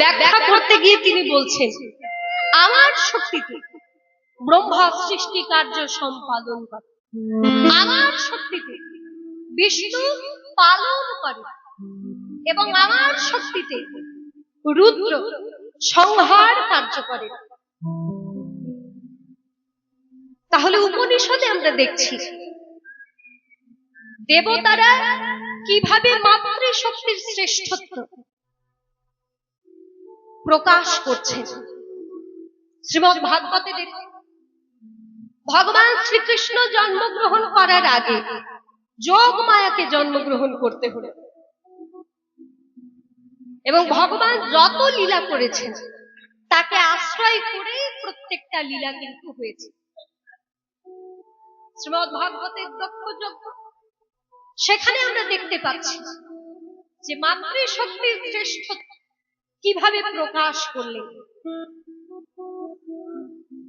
ব্যাখ্যা করতে গিয়ে তিনি বলছেন, আমার শক্তিতে ব্রহ্মা সৃষ্টি কার্য সম্পাদন করে। আমার শক্তিতে বিষ্ণু পালন করে এবং আমার শক্তিতে রুদ্র সংহার কার্য করে। তাহলে উপনিষদে আমরা দেখছি, দেবতারা কীভাবে মাতৃশক্তির শ্রেষ্ঠত্ব প্রকাশ করছেন। শ্রীমদ ভাগবতে দেখুন, ভগবান শ্রীকৃষ্ণ জন্মগ্রহণ করার আগে যোগ মায়াকে জন্মগ্রহণ করতে হলো। এবং ভগবান যত লীলা করেছেন, তাকে আশ্রয় করে প্রত্যেকটা লীলা কিন্তু হয়েছে। শ্রীমদ ভাগবতের দক্ষ যজ্ঞ সেখানে আমরা দেখতে পাচ্ছি যে মাতৃশক্তির শ্রেষ্ঠত্ব কীভাবে প্রকাশ করলেন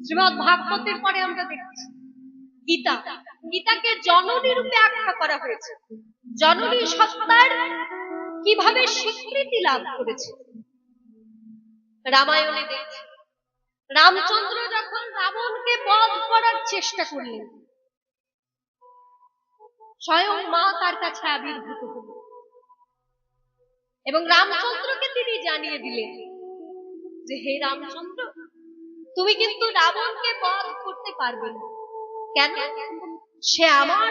শ্রীমদ ভাগবতের পরে আমরা দেখছি, গীতা, গীতাকে জননী রূপে আখ্যা করা হয়েছে। জননী সত্তার কীভাবে স্বীকৃতি লাভ করেছে? রামায়ণে দেখছি, রামচন্দ্র যখন রাবণকে বধ করার চেষ্টা করলেন, স্বয়ং মা তার কাছে আবির্ভূত হল এবং রামচন্দ্রকে তিনি জানিয়ে দিলেন যে, হে রামচন্দ্র, তুমি কিন্তু রাবণকে বধ করতে পারবে না। কেন? সে আমার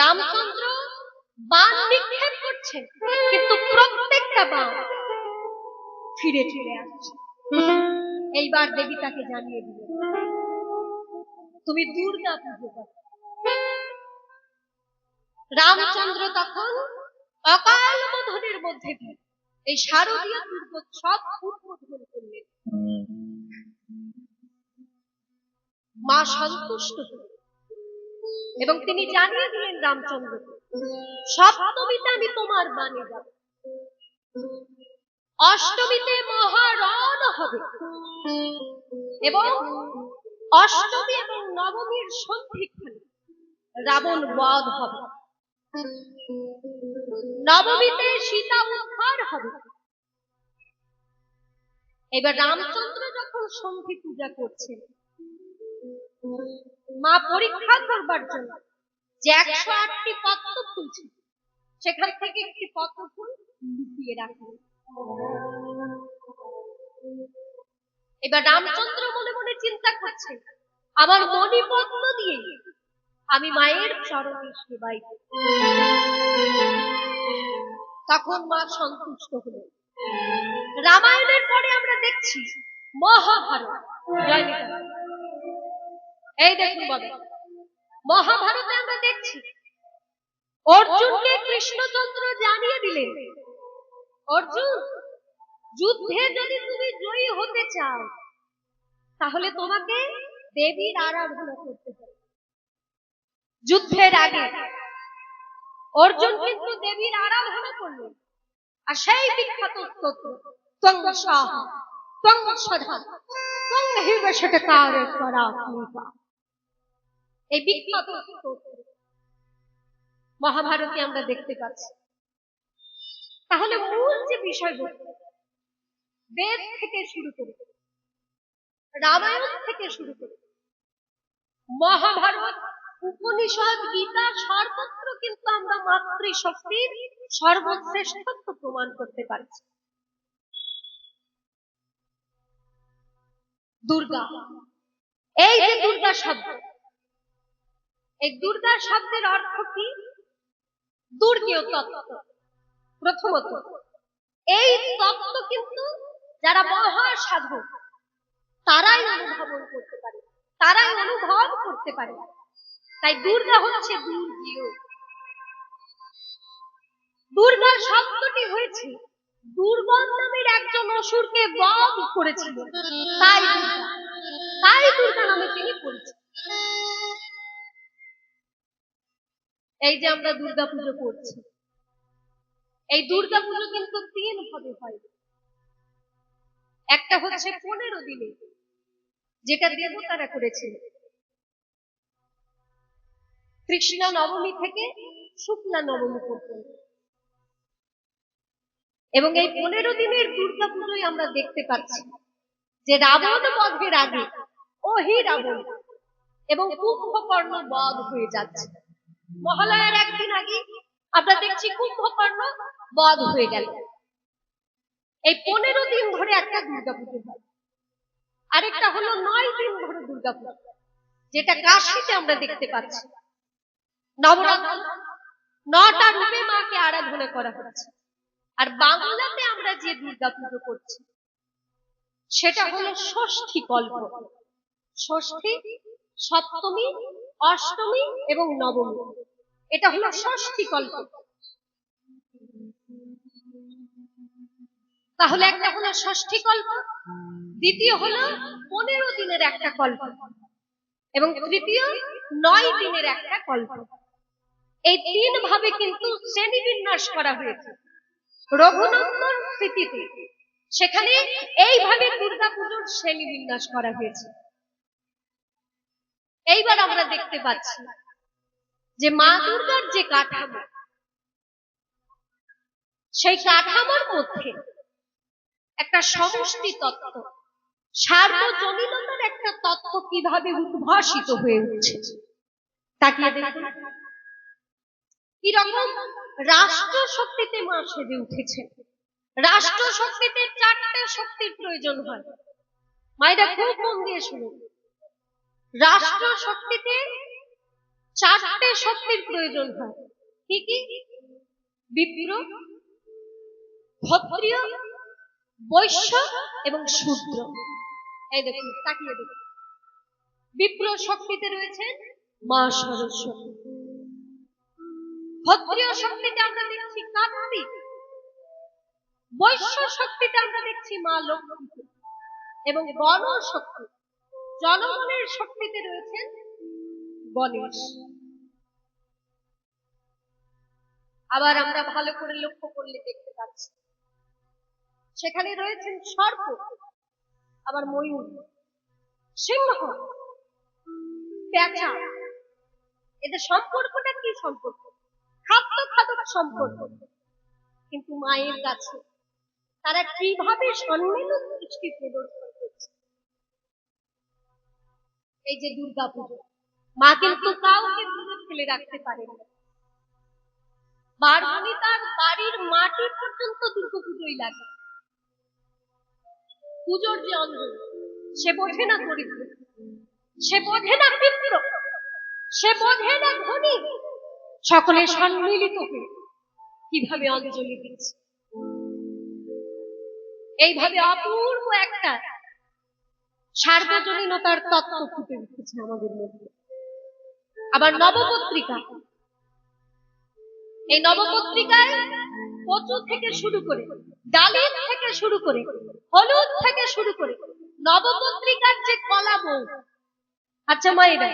রামচন্দ্র বান নিক্ষেপ করছেন কিন্তু প্রত্যেকটা বান ফিরে ফিরে আসছে। এইবার দেবী তাকে জানিয়ে দিলেন, তুমি দুর্গা পুজো করো। রামচন্দ্র তখন অকাল বোধনের মধ্যে দিয়ে এই শারদীয় দুর্গোৎসব উদ্বোধন করলেন। মা সন্তুষ্ট এবং তিনি জানিয়ে দিলেন রামচন্দ্র সপ্তমীতে আমি তোমার বাণী যাব অষ্টমীতে মহারণ হবে এবং অষ্টমী এবং নবমীর সন্ধিক্ষণে রাবণ বধ হবে। নবমীতে সীতা উদ্ধার হবে। এবার রামচন্দ্র যখন সন্ধি পূজা করছেন, মা পরীক্ষা করবার জন্য যে একশো আটটি ফুল ছিল সেখান থেকে একটি পদ্ম ফুল লুকিয়ে রাখলেন। এবার রামচন্দ্র মনে মনে চিন্তা করছে আমার মণিপদ্ম দিয়ে আমি মায়ের চরণে সেবাই তখন মা সন্তুষ্ট হলেন। রামায়ণের পরে আমরা দেখছি মহাভারত। এই দেখুন বাবা মহাভারতে আমরা দেখছি, অর্জুনকে কৃষ্ণচন্দ্র জানিয়ে দিলেন, অর্জুন, যুদ্ধে যদি তুমি জয়ী হতে চাও, তাহলে তোমাকে দেবীর আরাধনা করতে যুদ্ধের আগে। অর্জুন কিন্তু দেবীর আরাধনা করলেন। আর সেই বিখ্যাত স্তোত্র মহাভারতে আমরা দেখতে পাচ্ছি। তাহলে মূল যে বিষয়বস্তু, বেদ থেকে শুরু করে, রামায়ণ থেকে শুরু করে, মহাভারত উপনিষদ, গীতা, সর্বত্র কিন্তু আমরা মাতৃশক্তির সর্বশ্রেষ্ঠত্ব প্রমাণ করতে পারছি। দুর্গা। এই যে দুর্গা শব্দ, এই দুর্গা শব্দের অর্থ কি? দুর্গেয় তত্ত্ব, প্রথমত। এই তত্ত্ব কিন্তু যারা মহা সাধক তারাই অনুধাবন করতে পারে, তারাই অনুভব করতে পারে। তাই দুর্গা হচ্ছে দুর্গীয় দুর্গার শব্দটি হয়েছে। নামের একজন অসুরকে বধ করেছিল। তাই তাই দুর্গা নামে তিনি পরিচিত। এই যে আমরা দুর্গা পুজো করছি। এই দুর্গা পুজো কিন্তু তিন ভাবে হয়। একটা হচ্ছে পনেরো দিনে, যেটা দেবতারা করেছিল কৃষ্ণা নবমী থেকে শুক্লা নবমী পর্যন্ত। এবং এই পনেরো দিনের দুর্গা পুজোয় আমরা দেখতে পাচ্ছি যে রাবণ বধের আগে ওহি রাবণ, এবং কুম্ভকর্ণ বধ হয়ে যাচ্ছে। মহালয়ার একদিন আগে আমরা দেখছি কুম্ভকর্ণ বধ হয়ে গেল। এই পনেরো দিন ধরে একটা দুর্গা পুজো হয়। আরেকটা হলো নয় দিন ধরে দুর্গা পুজো যেটা কাশিতে আমরা দেখতে পাচ্ছি। নবরাত্র নটা রূপে মাকে আরাধনা করা হচ্ছে। আর বাংলাতে আমরা যে দুর্গা পুজো করছি, সেটা হলো ষষ্ঠী কল্প ষষ্ঠী, সপ্তমী, অষ্টমী এবং নবমী। এটা হলো ষষ্ঠী কল্প তাহলে একটা হলো ষষ্ঠী কল্প দ্বিতীয় হলো পনেরো দিনের একটা কল্প এবং তৃতীয় নয় দিনের একটা কল্প এই তিন ভাবে কিন্তু শ্রেণি বিন্যাস করা হয়েছে। রঘুনন্দন স্মৃতিতে সেখানে এইভাবে দুর্গা পুজোর শ্রেণি বিন্যাস করা হয়েছে। এইবার আমরা দেখতে পাচ্ছি যে মা দুর্গার যে কাঠামো, সেই কাঠামোর মধ্যে একটা সমষ্টি তত্ত্ব, সার্বজনীনতার একটা তত্ত্ব কীভাবে উদ্ভাসিত হয়ে উঠছে তাকিয়ে দেখুন? কীরকম রাষ্ট্র শক্তিতে মা সেজে উঠেছে। রাষ্ট্র শক্তিতে চারটে শক্তির প্রয়োজন হয়। মায়েরা খুব মন দিয়ে শুনুন। রাষ্ট্র শক্তিতে চারটে শক্তির প্রয়োজন হয়। কি কি? বিপ্র ক্ষত্রিয়, বৈশ্য এবং শূদ্র। এই দেখুন, তাকিয়ে দেখুন। বিপ্র শক্তিতে রয়েছে মা সরস্বতী। ক্ষত্রিয় শক্তিতে আমরা দেখছি কার্তিক বৈশ্য শক্তিতে আমরা দেখছি মা লক্ষ্মী এবং গণ শক্তি। জনগণের শক্তিতে রয়েছেন গণেশ আবার আমরা ভালো করে লক্ষ্য করলে দেখতে পাচ্ছি। সেখানে রয়েছেন সর্প, আবার ময়ূর, সিংহ পেঁচা এদের সম্পর্কটা কি সম্পর্ক? খাদ্য সম্পর্ক। কিন্তু মায়ের কাছে তারা কীভাবে সম্মিলিত দৃষ্টি প্রদর্শন করছে? এই যে দুর্গা পুজো মা কিন্তু কাউকে দূরে ফেলে রাখতে পারেন বারবনি তার বাড়ির মাটি পর্যন্ত দুর্গা পুজোই লাগে। পুজোর যে অঞ্জলি, সে বোঝে না দরিদ্র। সে বোঝে না পিত্র সে বোঝে না ধনী। সকলে সম্মিলিত হয়ে কীভাবে অঞ্জলি দিচ্ছে এইভাবে অপূর্ব একটা সার্বজনীনতার তত্ত্ব ফুটে উঠেছে আমাদের মধ্যে। আবার নবপত্রিকা। এই নবপত্রিকায় কচু থেকে শুরু করে, ডালিম থেকে শুরু করে, হলুদ থেকে শুরু করে নবপত্রিকার যে কলা বউ আচ্ছা মায়েরা,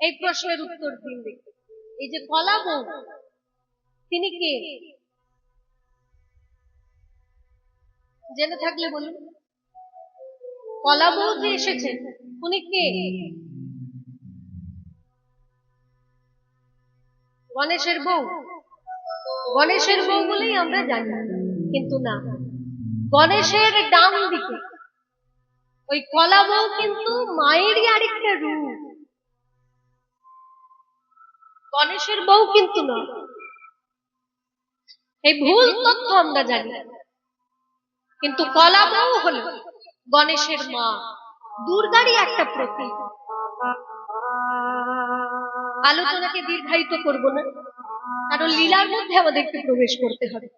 এই প্রশ্নের উত্তর দিন দেখি এই যে কলা বউ তিনি কে? জেনে থাকলে বলুন। কলা বউ যে এসেছেন উনি কে? গণেশের বউ। গণেশের বউ বলেই আমরা জানি, কিন্তু না। গণেশের ডান দিকে। ওই কলা বউ কিন্তু মায়েরই আরেকটা রূপ। গণেশের বউ কিন্তু না। এই ভুল তথ্য আমরা জানি। কিন্তু কলা বউ হলো গণেশের মা, দুর্গারই একটা প্রতীক। আলোচনাকে দীর্ঘায়িত করব না, কারণ লীলার মধ্যে আমাদেরকে প্রবেশ করতে হবে।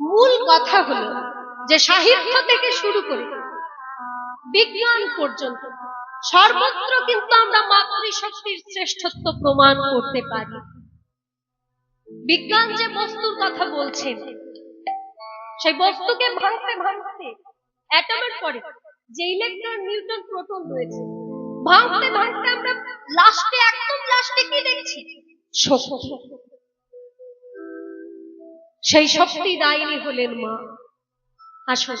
মূল কথা হলো যে সাহিত্য থেকে শুরু করে বিজ্ঞান পর্যন্ত সর্বত্র কিন্তু আমরা মাতৃশক্তির শ্রেষ্ঠত্ব প্রমাণ করতে পারি। বিজ্ঞান যে বস্তুর কথা বলছেন সেই বস্তুকে ভাঙতে ভাঙতে অ্যাটমের পরে যে ইলেকট্রন নিউটন প্রোটন রয়েছে ভাঙতে ভাঙতে আমরা লাস্টে, একদম লাস্টে কি দেখছি? সেই শক্তি দায়িনী হলেন মা। আসুন।